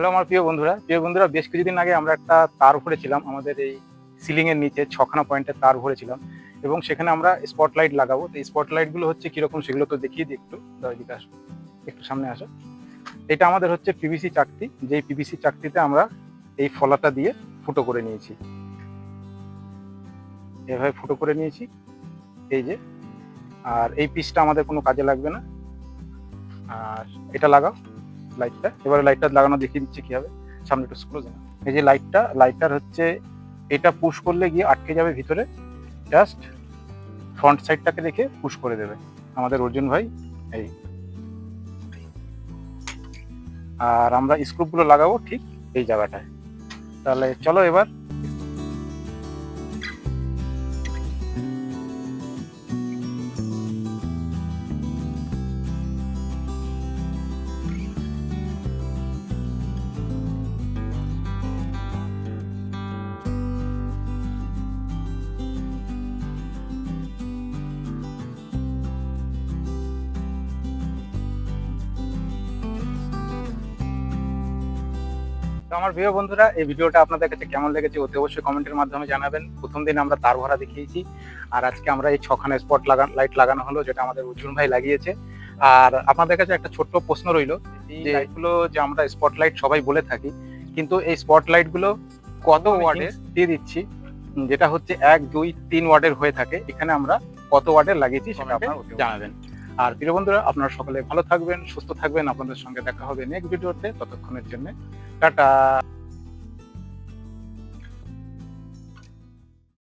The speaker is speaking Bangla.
হ্যালো আমার প্রিয় বন্ধুরা। প্রিয় বন্ধুরা, বেশ কিছুদিন আগে আমরা একটা তার ভরেছিলাম। আমাদের এই সিলিং এর নিচে ছখানা পয়েন্টের তার ভরেছিলাম এবং সেখানে আমরা স্পটলাইট লাগাবো। তো স্পটলাইটগুলো হচ্ছে কীরকম সেগুলো তো দেখিয়ে দিই একটু। এদিকে আসো, একটু সামনে আসো। এটা আমাদের হচ্ছে পিভিসি চাকতি। যেই পিভিসি চাকতিতে আমরা এই ফলাটা দিয়ে ফুটো করে নিয়েছি। এভাবে ফুটো করে নিয়েছি। এই যে, আর এই পিসটা আমাদের কোনো কাজে লাগবে না। আর এটা লাগাও। লাইটটা এবারে লাইটটা লাগানো দেখিয়ে নিচ্ছে কি হবে। সামনে একটু স্ক্রোজ এই যে লাইটটা লাইটটার হচ্ছে, এটা পুশ করলে গিয়ে আটকে যাবে ভিতরে। জাস্ট ফ্রন্ট সাইডটাকে দেখে পুশ করে দেবে। আমাদের অর্জুন ভাই, এই। আর আমরা স্ক্রুপগুলো লাগাবো ঠিক এই জায়গাটায়। তাহলে চলো এবার তো আমার প্রিয় বন্ধুরা এই ভিডিওটা আপনাদের কাছে কেমন লেগেছে অতি অবশ্যই কমেন্টের মাধ্যমে জানাবেন। প্রথম দিন আমরা তার ভরা দেখিয়েছি। আর আজকে আমরা এই ছখানা স্পট লাগান লাইট লাগানো হলো যেটা আমাদের অর্জুন ভাই লাগিয়েছে। আর আপনাদের কাছে একটা ছোট্ট প্রশ্ন রইল যে লাইটগুলো যে আমরা স্পটলাইট সবাই বলে থাকি কিন্তু এই স্পটলাইটগুলো কত ওয়ার্ডে দিয়ে দিচ্ছি? যেটা হচ্ছে এক দুই তিন ওয়ার্ডের হয়ে থাকে। এখানে আমরা কত ওয়ার্ডের লাগিয়েছি সেটা আপনারা জানাবেন। আর প্রিয় বন্ধুরা, আপনারা সকলে ভালো থাকবেন, সুস্থ থাকবেন। আপনাদের সঙ্গে দেখা হবে নেক্সট ভিডিওতে ততক্ষণের জন্য, টাটা।